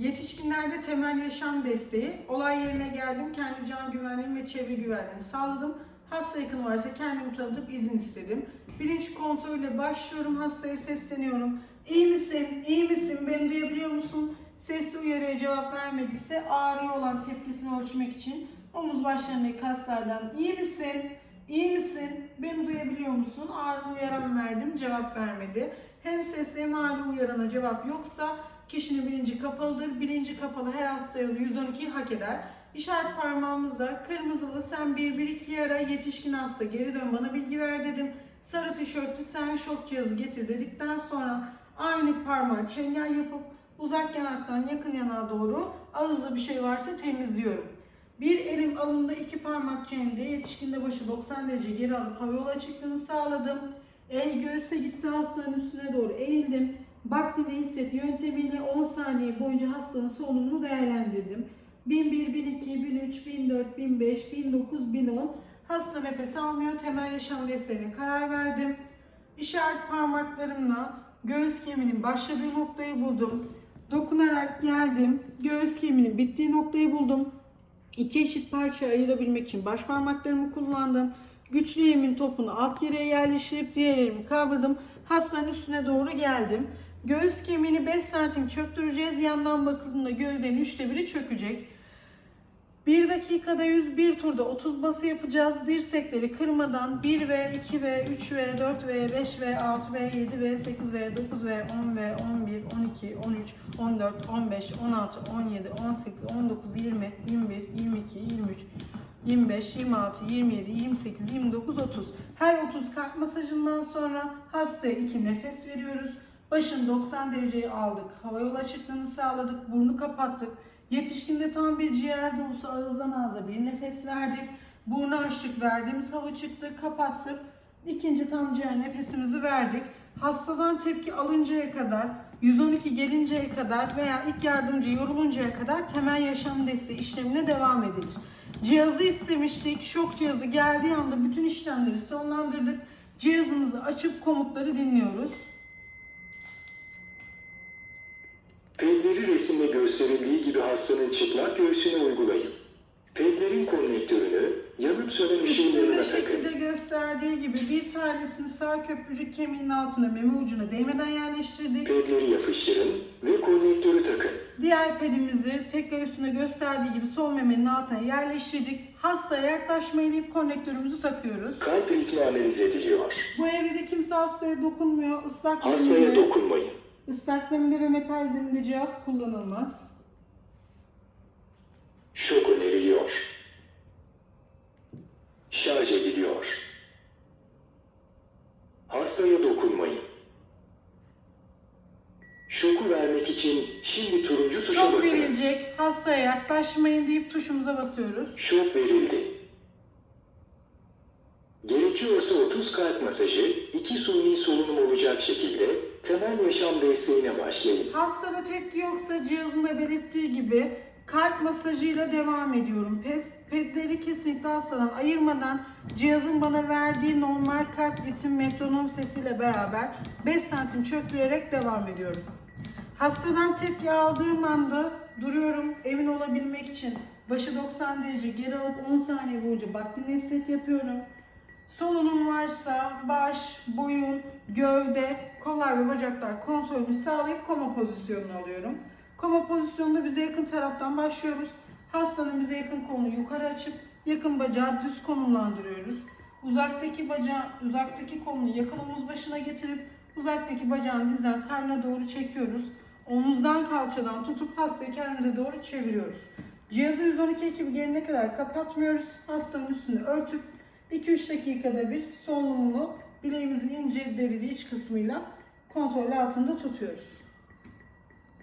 Yetişkinlerde temel yaşam desteği. Olay yerine geldim. Kendi can güvenliğim ve çevre güvenliğini sağladım. Hasta yakın varsa kendimi tanıtıp izin istedim. Bilinç kontrolüyle başlıyorum. Hastaya sesleniyorum. İyi misin? İyi misin? Beni duyabiliyor musun? Sesli uyarıya cevap vermediyse ağrıyor olan tepkisini ölçmek için omuz başlarındaki kaslardan iyi misin? İyi misin? Beni duyabiliyor musun? Ağrı uyaran verdim. Cevap vermedi. Hem sesli hem ağrı uyarana cevap yoksa kişinin bilinci kapalıdır. Bilinci kapalı her hastaya 112 hak eder. İşaret parmağımızda kırmızılı sen 112 ara yetişkin hasta geri dön bana bilgi ver dedim. Sarı tişörtlü sen şok cihazı getir dedikten sonra aynı parmağı çengel yapıp uzak yanaktan yakın yanağa doğru ağızda bir şey varsa temizliyorum. Bir elim alında iki parmak çenede yetişkinde başı 90 derece geri alıp hava yolu açıklığını sağladım. El göğüse gitti hastanın üstüne doğru eğildim. Bak dinle hisset yöntemiyle 10 saniye boyunca hastanın solunumunu değerlendirdim. 1001, 1002, 1003, 1004, 1005, 1009, 1010 hasta nefes almıyor. Temel yaşam desteğine karar verdim. İşaret parmaklarımla göğüs kemiğinin başladığı noktayı buldum. Dokunarak geldim. Göğüs kemiğinin bittiği noktayı buldum. İki eşit parçaya ayırabilmek için baş parmaklarımı kullandım. Güçlü elimin topunu alt yere yerleştirip diğer elimi kavradım. Hastanın üstüne doğru geldim. Göğüs kemiğini 5 santim çöktüreceğiz. Yandan bakıldığında gövdenin üçte biri çökecek. 1 dakikada 100, bir turda 30 bası yapacağız. Dirsekleri kırmadan 1 ve 2 ve 3 ve 4 ve 5 ve 6 ve 7 ve 8 ve 9 ve 10 ve 11, 12, 13, 14, 15, 16, 17, 18, 19, 20, 21, 22, 23, 25, 26, 27, 28, 29, 30. Her 30 kalp masajından sonra hastaya 2 nefes veriyoruz. Başın 90 dereceyi aldık. Hava yolu açıklığını sağladık. Burnu kapattık. Yetişkinde tam bir ciğer dolusu ağızdan ağza bir nefes verdik. Burnu açtık verdiğimiz hava çıktı. Kapattık. İkinci tam ciğer nefesimizi verdik. Hastadan tepki alıncaya kadar, 112 gelinceye kadar veya ilk yardımcı yoruluncaya kadar temel yaşam desteği işlemine devam edilir. Cihazı istemiştik. Şok cihazı geldiği anda bütün işlemleri sonlandırdık. Cihazımızı açıp komutları dinliyoruz. Pedleri resimde gösterildiği gibi hastanın çıplak göğsüne uygulayın. Pedlerin konnektörünü yanıp sönen yanına takın. şekilde gösterdiği gibi bir tanesini sağ köprücük kemiğinin altına meme ucuna değmeden yerleştirdik. Pedleri yapıştırın ve konnektörü takın. Diğer pedimizi tekrar üstünde gösterdiği gibi sol memenin altına yerleştirdik. Hastaya yaklaşmayın deyip konnektörümüzü takıyoruz. Kalp ritmi analiz ediliyor. Bu evrede kimse hastaya dokunmuyor. Islak Hastaya zeminde, dokunmayın. Islak zeminde ve metal zeminde cihaz kullanılmaz. Şok öneriliyor. Şarj ediliyor. Hastaya dokunmayın. Şoku vermek için şimdi turuncu tuşa Şok basın. verilecek. Hastaya yaklaşmayın deyip tuşumuza basıyoruz. Şok verildi. Gerekiyorsa 30 kalp masajı, 2 suni solunum olacak şekilde temel yaşam desteğine başlayın. Hastada tepki yoksa cihazında belirttiği gibi kalp masajıyla devam ediyorum. Pes, pedleri kesinlikle hastadan ayırmadan cihazın bana verdiği normal kalp ritim metronom sesiyle beraber 5 santim çöktürerek devam ediyorum. Hastadan tepki aldığım anda duruyorum emin olabilmek için. Başı 90 derece geri alıp 10 saniye boyunca bak dinle hisset yapıyorum. Solunum varsa baş, boyun, gövde, kollar ve bacaklar kontrolünü sağlayıp koma pozisyonunu alıyorum. Koma pozisyonunda bize yakın taraftan başlıyoruz. Hastanın bize yakın kolunu yukarı açıp yakın bacağı düz konumlandırıyoruz. Uzaktaki bacağı, uzaktaki kolunu yakın omuz başına getirip uzaktaki bacağın dizden karnına doğru çekiyoruz. Omuzdan kalçadan tutup hastayı kendimize doğru çeviriyoruz. Cihazı 112 ekibi gelene kadar kapatmıyoruz. Hastanın üstünü örtüp 2-3 dakikada bir solunumunu bileğimizin ince derili iç kısmıyla kontrol altında tutuyoruz.